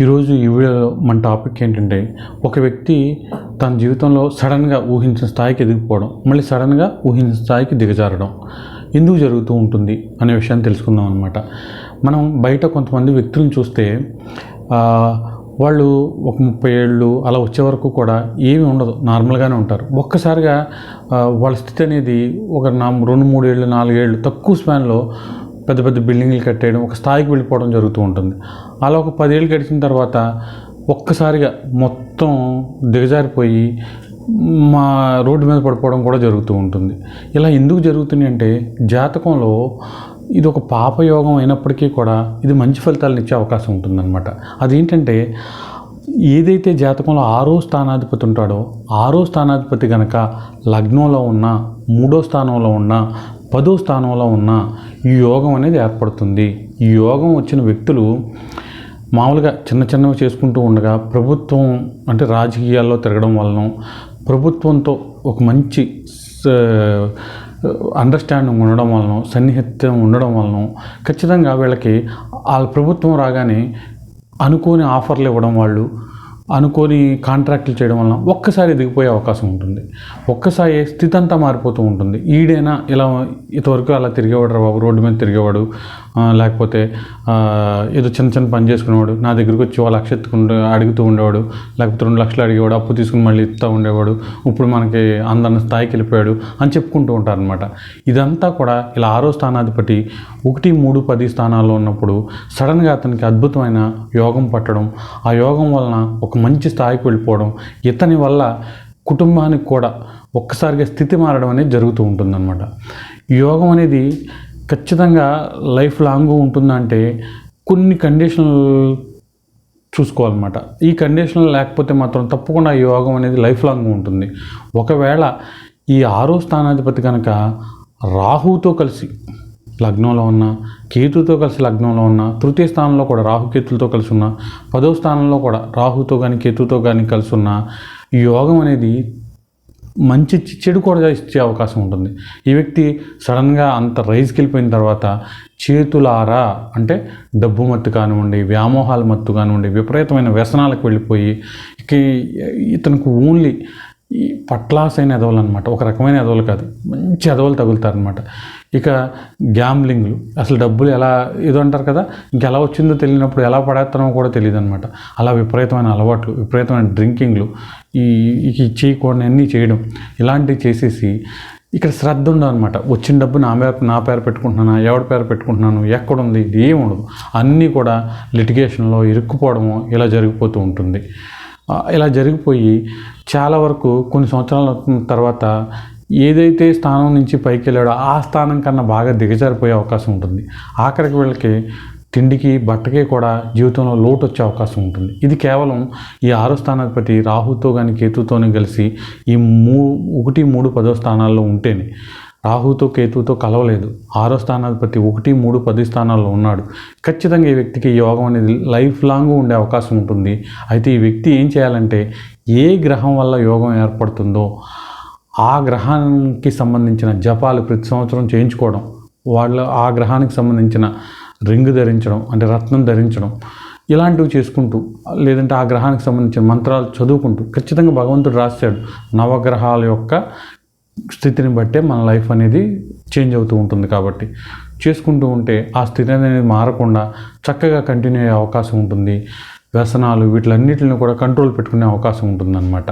ఈరోజు ఈ వీడియోలో మన టాపిక్ ఏంటంటే ఒక వ్యక్తి తన జీవితంలో సడన్గా ఊహించిన స్థాయికి ఎదిగిపోవడం మళ్ళీ సడన్గా ఊహించిన స్థాయికి దిగజారడం ఎందుకు జరుగుతూ ఉంటుంది అనే విషయాన్ని తెలుసుకుందాం అనమాట మనం బయట కొంతమంది వ్యక్తులను చూస్తే వాళ్ళు ఒక ముప్పై ఏళ్ళు అలా వచ్చే వరకు కూడా ఏమీ ఉండదు నార్మల్గానే ఉంటారు. ఒక్కసారిగా వాళ్ళ స్థితి అనేది ఒక నా రెండు మూడు ఏళ్ళు నాలుగేళ్ళు తక్కువ స్పాన్లో పెద్ద పెద్ద బిల్డింగ్లు కట్టేయడం ఒక స్థాయికి వెళ్ళిపోవడం జరుగుతూ ఉంటుంది. అలా ఒక పదేళ్ళు గడిచిన తర్వాత ఒక్కసారిగా మొత్తం దిగజారిపోయి మా రోడ్డు మీద పడిపోవడం కూడా జరుగుతూ ఉంటుంది. ఇలా ఎందుకు జరుగుతుంది అంటే జాతకంలో ఇది ఒక పాపయోగం అయినప్పటికీ కూడా ఇది మంచి ఫలితాలను ఇచ్చే అవకాశం ఉంటుందన్నమాట. అదేంటంటే ఏదైతే జాతకంలో ఆరో స్థానాధిపతి ఉంటాడో ఆరో స్థానాధిపతి కనుక లగ్నంలో ఉన్న మూడో స్థానంలో ఉన్న పదో స్థానంలో ఉన్న ఈ యోగం అనేది ఏర్పడుతుంది. ఈ యోగం వచ్చిన వ్యక్తులు మామూలుగా చిన్న చిన్నవి చేసుకుంటూ ఉండగా ప్రభుత్వం అంటే రాజకీయాల్లో తిరగడం వలన ప్రభుత్వంతో ఒక మంచి అండర్స్టాండింగ్ ఉండడం వలన సన్నిహిత్యం ఉండడం వలన ఖచ్చితంగా వీళ్ళకి వాళ్ళ ప్రభుత్వం రాగానే అనుకోని ఆఫర్లు ఇవ్వడం వాళ్ళు అనుకోని కాంట్రాక్టులు చేయడం వలన ఒక్కసారి దిగిపోయే అవకాశం ఉంటుంది. ఒక్కసారి స్థితి అంతా మారిపోతూ ఉంటుంది. ఈడైనా ఇలా ఇంతవరకు అలా తిరిగేవాడు బాబు రోడ్డు మీద తిరిగేవాడు లేకపోతే ఏదో చిన్న చిన్న పని చేసుకునేవాడు నా దగ్గరికి వచ్చి వాళ్ళ లక్ష ఎత్తుకుంటూ అడుగుతూ ఉండేవాడు లేకపోతే రెండు లక్షలు అడిగేవాడు అప్పు తీసుకుని మళ్ళీ ఇస్తూ ఉండేవాడు ఇప్పుడు మనకి అందన్న స్థాయికి వెళ్ళిపోయాడు అని చెప్పుకుంటూ ఉంటారనమాట ఇదంతా కూడా ఇలా ఆరో స్థానాధిపతి ఒకటి మూడు పది స్థానాల్లో ఉన్నప్పుడు సడన్గా అతనికి అద్భుతమైన యోగం పట్టడం ఆ యోగం వలన ఒక మంచి స్థాయికి వెళ్ళిపోవడం ఇతని వల్ల కుటుంబానికి కూడా ఒక్కసారిగా స్థితి మారడం అనేది జరుగుతూ ఉంటుందన్నమాట. యోగం అనేది ఖచ్చితంగా లైఫ్ లాంగ్ ఉంటుందంటే కొన్ని కండిషన్లు చూసుకోవాలన్నమాట. ఈ కండిషన్ లేకపోతే మాత్రం తప్పకుండా యోగం అనేది లైఫ్ లాంగ్ ఉంటుంది. ఒకవేళ ఈ ఆరో స్థానాధిపతి కనుక రాహుతో కలిసి లగ్నంలో ఉన్న కేతుతో కలిసి లగ్నంలో ఉన్న తృతీయ స్థానంలో కూడా రాహు కేతులతో కలిసి ఉన్న పదో స్థానంలో కూడా రాహుతో కానీ కేతుతో కానీ కలిసి ఉన్న యోగం అనేది మంచి చెడు కూడా ఇచ్చే అవకాశం ఉంటుంది. ఈ వ్యక్తి సడన్గా అంత రైజ్కి వెళ్ళిపోయిన తర్వాత చేతులారా అంటే డబ్బు మత్తు కానివ్వండి వ్యామోహాల మత్తు కానివ్వండి విపరీతమైన వ్యసనాలకు వెళ్ళిపోయి ఇతనికి ఓన్లీ ఈ పట్లాస్ అయిన ఎదవలు అనమాట ఒక రకమైన ఎదవలు కాదు. మంచి ఎదవలు తగులుతారనమాట. ఇక గ్యాంబ్లింగ్లు. అసలు డబ్బులు ఎలా ఏదో అంటారు కదా ఇంకెలా వచ్చిందో తెలియనప్పుడు ఎలా పడేస్తానో కూడా తెలియదు అనమాట అలా విపరీతమైన అలవాట్లు విపరీతమైన డ్రింకింగ్లు ఈ చేయకూడని అన్నీ చేయడం ఇలాంటివి చేసేసి ఇక్కడ శ్రద్ధ ఉండదు అనమాట వచ్చిన డబ్బు నా పేరు నా పేరు పెట్టుకుంటున్నానా ఎవడి పేరు పెట్టుకుంటున్నాను ఎక్కడుంది ఇది ఏమి ఉండదు అన్నీ కూడా లిటిగేషన్లో ఇరుక్కుపోవడము ఇలా జరిగిపోతూ ఉంటుంది. ఇలా జరిగిపోయి చాలా వరకు కొన్ని సంవత్సరాల తర్వాత ఏదైతే స్థానం నుంచి పైకి వెళ్ళాడో ఆ స్థానం కన్నా బాగా దిగజారిపోయే అవకాశం ఉంటుంది. ఆఖరికి వీళ్ళకి తిండికి బట్టకి కూడా జీవితంలో లోటు వచ్చే అవకాశం ఉంటుంది. ఇది కేవలం ఈ ఆరు స్థానాధిపతి రాహుతో కానీ కేతుతోనే కలిసి ఈ మూ ఒకటి మూడు పదో స్థానాల్లో ఉంటేనే రాహుతో కేతుతో కలవలేదు. ఆరో స్థానాధిపతి ఒకటి మూడు పది స్థానాల్లో ఉన్నాడు. ఖచ్చితంగా ఈ వ్యక్తికి యోగం అనేది లైఫ్ లాంగ్ ఉండే అవకాశం ఉంటుంది. అయితే ఈ వ్యక్తి ఏం చేయాలంటే ఏ గ్రహం వల్ల యోగం ఏర్పడుతుందో ఆ గ్రహానికి సంబంధించిన జపాలు ప్రతి సంవత్సరం చేయించుకోవడం వాళ్ళ ఆ గ్రహానికి సంబంధించిన రింగ్ ధరించడం అంటే రత్నం ధరించడం ఇలాంటివి చేసుకుంటూ లేదంటే ఆ గ్రహానికి సంబంధించిన మంత్రాలు చదువుకుంటూ ఖచ్చితంగా భగవంతుడు రాశాడు నవగ్రహాల యొక్క స్థితిని బట్టే మన లైఫ్ అనేది చేంజ్ అవుతూ ఉంటుంది కాబట్టి చేసుకుంటూ ఉంటే ఆ స్థితి అనేది మారకుండా చక్కగా కంటిన్యూ అయ్యే అవకాశం ఉంటుంది. వ్యసనాలు వీటిలన్నిటిని కూడా కంట్రోల్ పెట్టుకునే అవకాశం ఉంటుందన్నమాట.